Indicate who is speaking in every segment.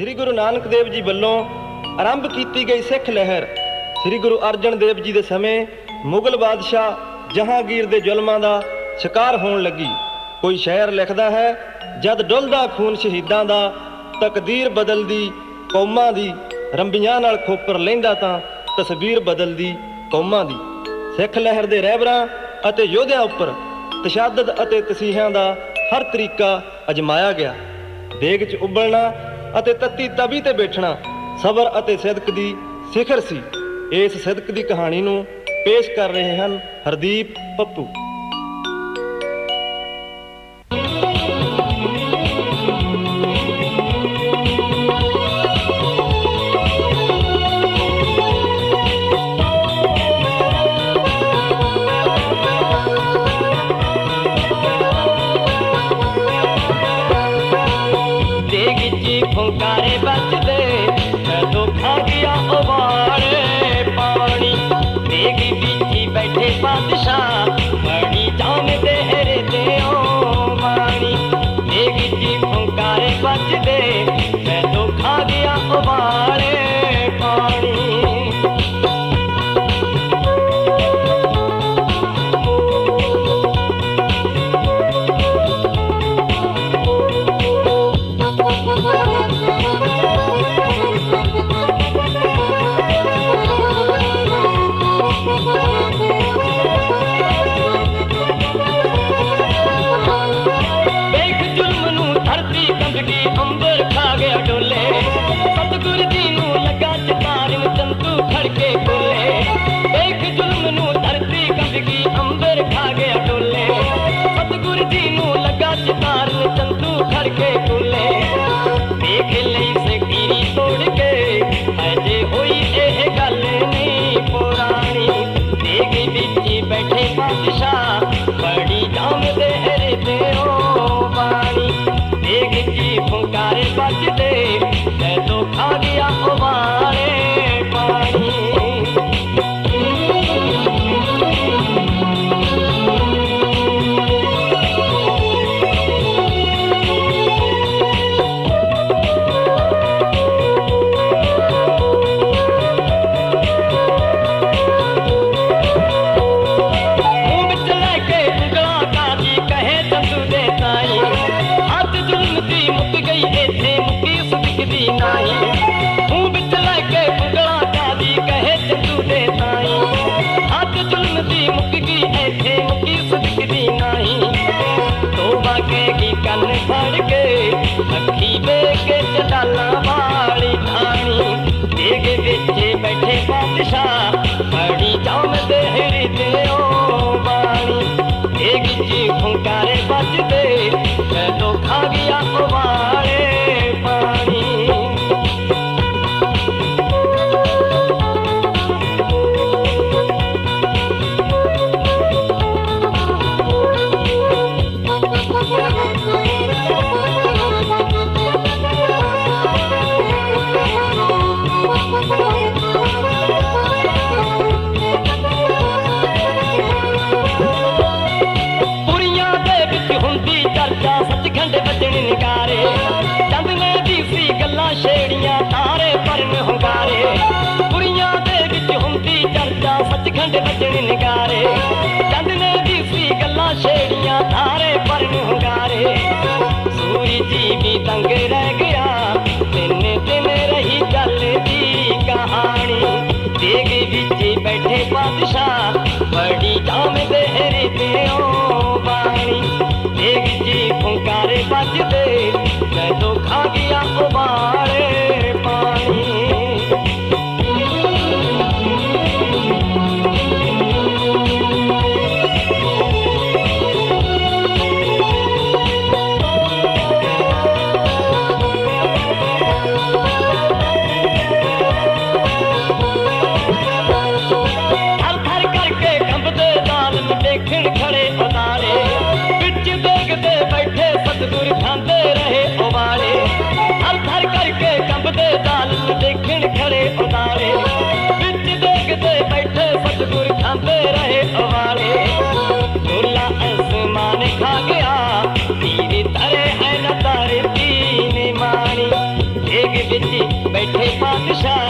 Speaker 1: ਸ੍ਰੀ ਗੁਰੂ ਨਾਨਕ ਦੇਵ ਜੀ ਵੱਲੋਂ ਆਰੰਭ ਕੀਤੀ ਗਈ ਸਿੱਖ ਲਹਿਰ। ਸ੍ਰੀ ਗੁਰੂ ਅਰਜਨ ਦੇਵ ਜੀ ਦੇ ਸਮੇਂ ਮੁਗਲ ਬਾਦਸ਼ਾਹ ਜਹਾਂਗੀਰ ਦੇ ਜ਼ੁਲਮਾਂ ਦਾ ਸ਼ਿਕਾਰ ਹੋਣ ਲੱਗੀ। ਕੋਈ ਸ਼ਾਇਰ ਲਿਖਦਾ ਹੈ, ਜਦ ਡੁੱਲਦਾ ਖੂਨ ਸ਼ਹੀਦਾਂ ਦਾ, ਤਕਦੀਰ ਬਦਲਦੀ ਕੌਮਾਂ ਦੀ, ਰੰਬੀਆਂ ਨਾਲ ਖੋਪਰ ਲੈਂਦਾ ਤਾਂ ਤਸਵੀਰ ਬਦਲਦੀ ਕੌਮਾਂ ਦੀ। ਸਿੱਖ ਲਹਿਰ ਦੇ ਰਹਿਬਰਾਂ ਅਤੇ ਯੋਧਿਆਂ ਉੱਪਰ ਤਸ਼ੱਦਦ ਅਤੇ ਤਸੀਹਿਆਂ ਦਾ ਹਰ ਤਰੀਕਾ ਅਜਮਾਇਆ ਗਿਆ। ਦੇਗ 'ਚ ਉਬਲਣਾ ਅਤੇ ਤੱਤੀ ਤਵੀ ਤੇ ਬੈਠਣਾ ਸਬਰ ਅਤੇ ਸਿਦਕ ਦੀ ਸਿਖਰ ਸੀ। ਇਸ ਸਿਦਕ ਦੀ ਕਹਾਣੀ ਨੂੰ ਪੇਸ਼ ਕਰ ਰਹੇ ਹਨ ਹਰਦੀਪ ਪੱਪੂ।
Speaker 2: ਫੁੰਕਾਰੇ ਵੱਜਦੇ ਜਦੋਂ ਖਾ ਗਿਆ ਉਬਾਲੇ ਪਾਣੀ ਦੇਗ ਵਿੱਚ ਹੀ ਬੈਠੇ ਬਾਦਸ਼ਾਹ ਬੜੀ ਜਾਨ ਦੇ ਹਰਦੇ ਓ ਬਾਣੀ ਦੇਗ ਜੀ ਫੁੰਕਾਰੇ ਵੱਜਦੇ ਸਤਿਗੁਰ ਜੀ ਨੂੰ ਲੱਗਾ ਚਤਾਰਨ ਚੰਤੂ ਖੜਕੇ ਬੋਲੇ ਵੇਖ ਜ਼ੁਲਮ ਅੱਖੀ ਕੇ ਚਟਾਲਾਂ ਵਾਲੀ ਥਾਣੀ ਦੇਗ ਵਿੱਚ ਬੈਠੇ ਬਾਦਸ਼ਾਹ ਸੱਚਖੰਡ ਵਜਣ ਨਿਗਾਰੇ। ਚੰਦ ਦੀ ਸੀ ਗੱਲਾਂ ਛੇੜੀਆਂ, ਤਾਰੇ ਪਰਨ ਹੁੰਗਾਰੇ। ਸੂਰੀ ਜੀ ਵੀ ਤੰਗ ਰਹਿ ਗਿਆ, ਤਿੰਨ ਦਿਨ ਰਹੀ ਚੱਲਦੀ ਕਹਾਣੀ। ਦੇਗ ਵਿੱਚ ਹੀ ਬੈਠੇ ਬਾਦਸ਼ਾਹ ਬੜੀ ਜਾਮ ਦੇ ਹਰਦੇ ਓ ਬਾਣੀ। ਦੇਗ ਜੀ ਫੁੰਕਾਰੇ ਵੱਜਦੇ ਏਕ ਵਿੱਚ ਬੈਠੇ ਪਾਤਸ਼ਾਹ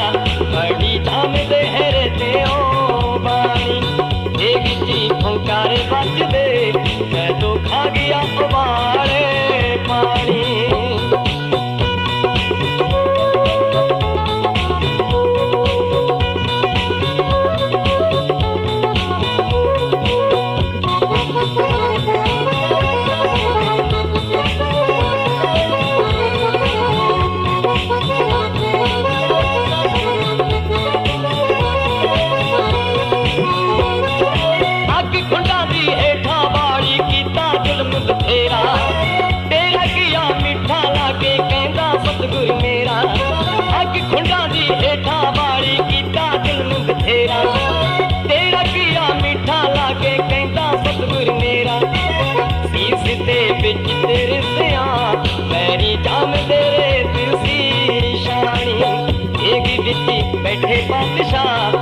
Speaker 2: ਵਿੱਚ ਬੈਠੇ